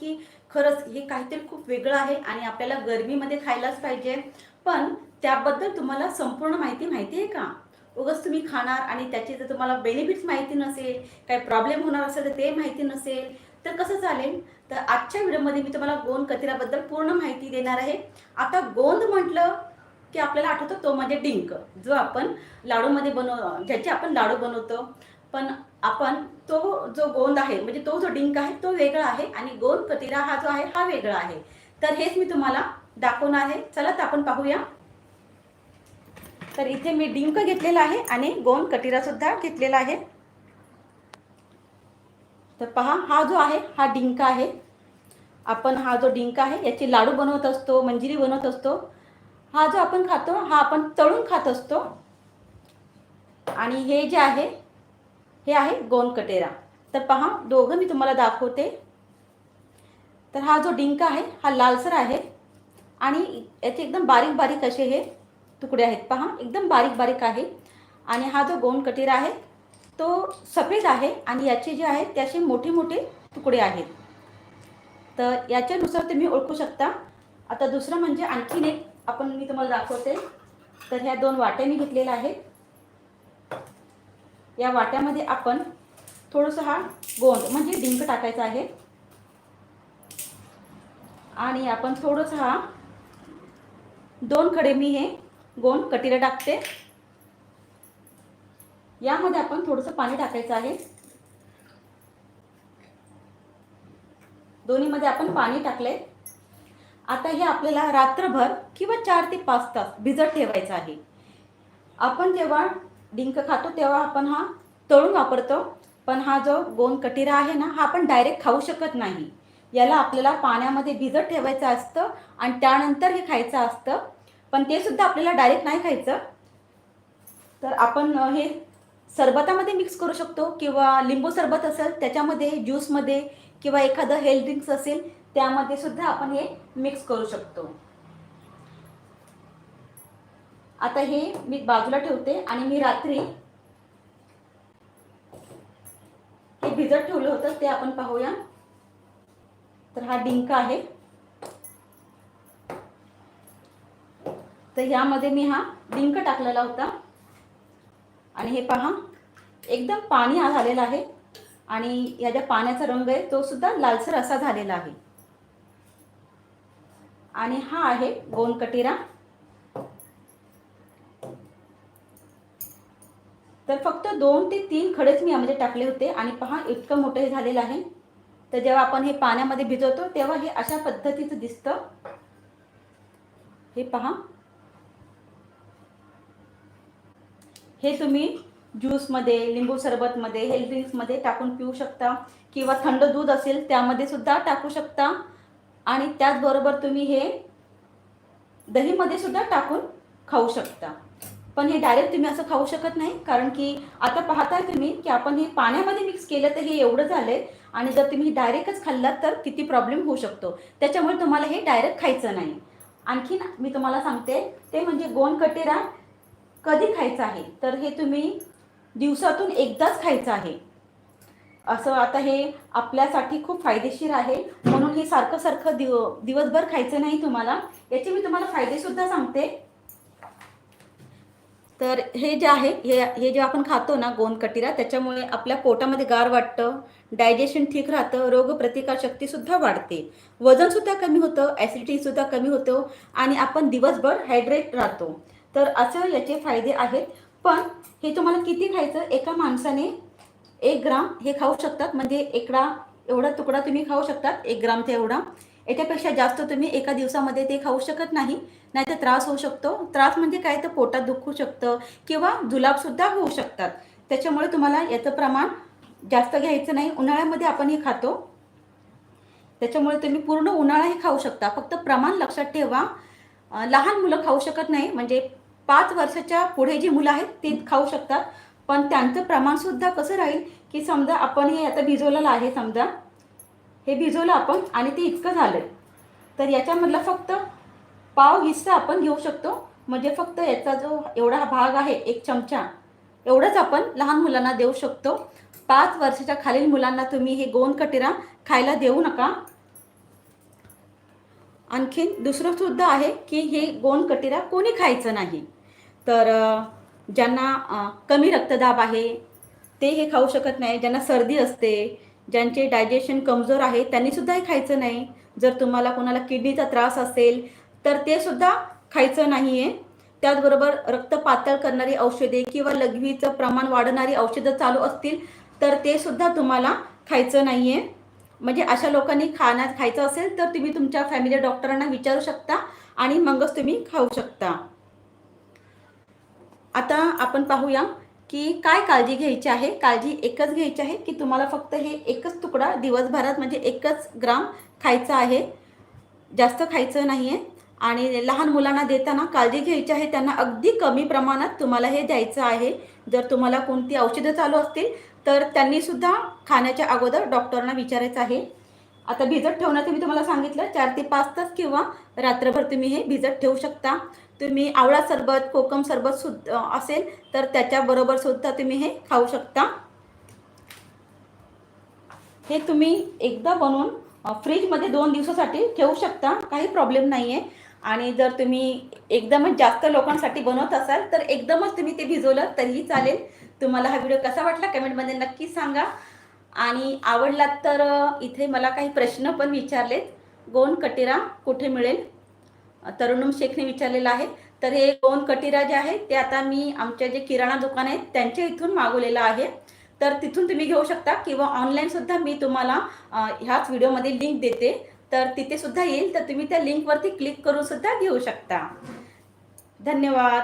की खरंच हे काहीतरी खूप वेगळं आहे आणि आपल्याला गरमीमध्ये खायलाच पाहिजे. पण त्याबद्दल तुम्हाला संपूर्ण माहिती माहिती आहे का? उगाच तुम्ही खाणार आणि त्याचे जर तुम्हाला बेनिफिट्स माहिती नसेल काही प्रॉब्लेम होणार असेल तर ते माहिती नसेल तर कसं चालेल? तर आजच्या व्हिडिओमध्ये मी तुम्हाला गोंद कचऱ्याबद्दल पूर्ण माहिती देणार आहे. आता गोंद म्हटलं की आपल्याला आठवतो तो म्हणजे डिंक जो आपण लाडूमध्ये बनव ज्याचे आपण लाडू बनवतो. पण आपण तो जो गोंद आहे म्हणजे तो जो डिंक आहे तो वेगळा आहे आणि गोंद कतिरा हा जो आहे हा वेगळा आहे. तर हेच मी तुम्हाला दाखवणार आहे. चला तर आपण पाहूया. तर इथे मी डिंक घेतलेला आहे आणि गोंद कटिरा सुद्धा घेतलेला आहे. तर पहा हा जो आहे हा डिंक आहे. आपण हा जो डिंक आहे याची लाडू बनवत असतो मंजिरी बनवत असतो. हा जो आपण खातो हा आपण तळून खात असतो. आणि हे जे आहे हे आहे गोंद कटेरा. तर पहा दोघं मी तुम्हाला दाखवते. तर हा जो डिंका आहे हा लालसर आहे. आणि याचे एकदम बारीक बारीक असे हे तुकडे आहेत. पहा एकदम बारीक बारीक आहे. आणि हा जो गोंद कटेरा आहे तो सफेद आहे आणि याचे जे आहेत त्याचे मोठे मोठे तुकडे आहेत. तर याच्यानुसार तुम्ही ओळखू शकता. आता दुसरं म्हणजे आणखीन एक आपण मी तुम्हाला दाखवते. तर ह्या दोन वाट्या मी घेतलेल्या आहेत. या वाट्यामध्ये आपण थोडंसं हा गोंद म्हणजे डिंक टाकायचा आहे. आणि आपण थोडंसं हा दोन कडे मी हे गोंद कटीला टाकते. यामध्ये आपण थोडंसं पाणी टाकायचं आहे. दोन्हीमध्ये आपण पाणी टाकले. आता हे आपल्याला रात्रभर किंवा चार ते पाच तास भिजत ठेवायचं आहे. आपण जेव्हा डिंक खातो तेव्हा आपण हा तळून वापरतो. पण हा जो गोंद कटिरा आहे ना हा आपण डायरेक्ट खाऊ शकत नाही. याला आपल्याला पाण्यामध्ये भिजत ठेवायचं असतं आणि त्यानंतर हे खायचं असतं. पण ते सुद्धा आपल्याला डायरेक्ट नाही खायचं. तर आपण हे सरबतामध्ये मिक्स करू शकतो किंवा लिंबू सरबत असेल त्याच्यामध्ये ज्यूसमध्ये किंवा एखादं हेल्थ ड्रिंक्स असेल त्यामध्ये सुद्धा आपण हे मिक्स करू शकतो. आता हे मी बाजूला ठेवते आणि मी रात्री हे भिजत ठेवलं होतं ते आपण पाहूया. तर हा डिंक आहे. तर ह्यामध्ये मी हा डिंक टाकलेला होता. आणि हे पहा एकदम पाणी हा झालेला आहे आणि या ज्या पाण्याचा रंग आहे तो सुद्धा लालसर असा झालेला आहे. आणि हा आहे गोंद तर फक्त दोन ते तीन खडेच मी यामध्ये टाकले होते आणि पहा इतकं मोठं हे झालेलं आहे. तर जेव्हा आपण हे पाण्यामध्ये भिजवतो तेव्हा हे अशा पद्धतीचं दिसतं. हे पहा. हे तुम्ही ज्यूसमध्ये लिंबू सरबतमध्ये हेल्थ ड्रिंक्समध्ये टाकून पिऊ शकता. किंवा थंड दूध असेल त्यामध्ये सुद्धा टाकू शकता. आणि त्याचबरोबर तुम्ही हे दहीमध्ये सुद्धा टाकून खाऊ शकता. पण हे डायरेक्ट तुम्ही असं खाऊ शकत नाही कारण की आता पाहताय तुम्ही की आपण हे पाण्यामध्ये मिक्स केलं तर हे एवढं झालंय आणि जर तुम्ही डायरेक्टच खाल्लात तर किती प्रॉब्लेम होऊ शकतो. त्याच्यामुळे तुम्हाला हे डायरेक्ट खायचं नाही. आणखीन मी तुम्हाला सांगते ते म्हणजे गोंद कटेरा कधी खायचं आहे? तर हे तुम्ही दिवसातून एकदाच खायचं आहे. असं आता हे आपल्यासाठी खूप फायदेशीर आहे. म्हणून हे सारखं सारखं दिव दिवसभर खायचं नाही तुम्हाला. याचे मी तुम्हाला फायदेसुद्धा सांगते. तर हे जे आहे हे हे जे आपण खातो ना गोंद कटिरा त्याच्यामुळे आपल्या पोटामध्ये गार वाटतं डायजेशन ठीक राहतं रोगप्रतिकारशक्तीसुद्धा वाढते. वजनसुद्धा कमी होतं ॲसिडिटीसुद्धा कमी होतो आणि आपण दिवसभर हायड्रेट राहतो. तर असं याचे फायदे आहेत. पण हे तुम्हाला किती खायचं? एका माणसाने एक ग्राम हे खाऊ शकतात. म्हणजे एकडा एवढा तुकडा तुम्ही खाऊ शकतात एक ग्रामचा एवढा. याच्यापेक्षा जास्त तुम्ही एका दिवसामध्ये ते खाऊ शकत नाही नाही तर त्रास होऊ शकतो. त्रास म्हणजे काय? तर पोटात दुखू शकतं किंवा जुलाबसुद्धा होऊ शकतात. त्याच्यामुळे तुम्हाला याचं प्रमाण जास्त घ्यायचं नाही. उन्हाळ्यामध्ये आपण हे खातो. त्याच्यामुळे तुम्ही पूर्ण उन्हाळा हे खाऊ शकता. फक्त प्रमाण लक्षात ठेवा. लहान मुलं खाऊ शकत नाही. म्हणजे पाच वर्षाच्या पुढे जी मुलं आहेत ते खाऊ शकतात. पण त्यांचं प्रमाणसुद्धा कसं राहील? की समजा आपण हे आता भिजवलेलं आहे समजा. हे भिजवलं आपण आणि ते इतकं झालं तर याच्यामधला फक्त पाव हिस्सा आपण घेऊ शकतो. म्हणजे फक्त याचा जो एवढा हा भाग आहे एक चमचा एवढंच आपण लहान मुलांना देऊ शकतो. पाच वर्षाच्या खालील मुलांना तुम्ही हे गोंद कटिरा खायला देऊ नका. आणखीन दुसरं सुद्धा आहे की हे गोंद कटिरा कोणी खायचं नाही. तर ज्यांना कमी रक्तदाब आहे ते हे खाऊ शकत नाही. ज्यांना सर्दी असते ज्यांचे डायजेशन कमजोर आहे त्यांनीसुद्धा हे खायचं नाही. जर तुम्हाला कोणाला किडनीचा त्रास असेल तर ते सुद्धा खायचं नाही आहे त्याचबरोबर रक्त पातळ करणारी औषधे किंवा लघवीचं प्रमाण वाढणारी औषधं चालू असतील तर ते सुद्धा तुम्हाला खायचं नाही आहे म्हणजे अशा लोकांनी खाण्यात खायचं असेल तर तुम्ही तुमच्या फॅमिली डॉक्टरांना विचारू शकता आणि मगच तुम्ही खाऊ शकता. आता आपण पाहूया की काय काळजी घ्यायची आहे? काळजी एकच घ्यायची आहे की तुम्हाला फक्त हे एकच तुकडा दिवसभरात म्हणजे एकच ग्राम खायचा आहे? जास्त खायचं नाही आहे आणि लहान मुलांना देताना काळजी घ्यायची आहे त्यांना अगदी कमी प्रमाणात तुम्हाला हे द्यायचं आहे. जर तुम्हाला कोणती औषधं चालू असतील तर त्यांनीसुद्धा खाण्याच्या अगोदर डॉक्टरांना विचारायचं आहे. आता भिजत ठेवण्याचं मी तुम्हाला सांगितलं चार ते पाच तास किंवा रात्रभर तुम्ही हे भिजत ठेवू शकता. तुम्ही आवळा सरबत कोकम सरबत सुद्धा असेल तर त्याच्याबरोबर सुद्धा तुम्ही हे खाऊ शकता. हे तुम्ही एकदा बनवून फ्रीजमध्ये दोन दिवसासाठी ठेवू शकता. काही प्रॉब्लेम नाही आहे आणि जर तुम्ही एकदमच जास्त लोकांसाठी बनवत असाल तर एकदमच तुम्ही ते भिजवलं तरीही चालेल. तुम्हाला हा व्हिडिओ कसा वाटला कमेंटमध्ये नक्की सांगा. आणि आवडलात तर इथे मला काही प्रश्न पण विचारलेत. गोन कटिरा कुठे मिळेल? तरुणम शेखने विचारलेलं आहे. तर हे दोन कटिरा जे आहे? ते आता मी आमच्या जे किराणा दुकान आहेत त्यांच्या इथून मागवलेलं आहे. तर तिथून तुम्ही घेऊ शकता किंवा ऑनलाईन सुद्धा मी तुम्हाला ह्याच व्हिडिओमध्ये लिंक देते. तर तिथे सुद्धा येईल. तर तुम्ही त्या लिंकवरती क्लिक करून सुद्धा घेऊ शकता. धन्यवाद.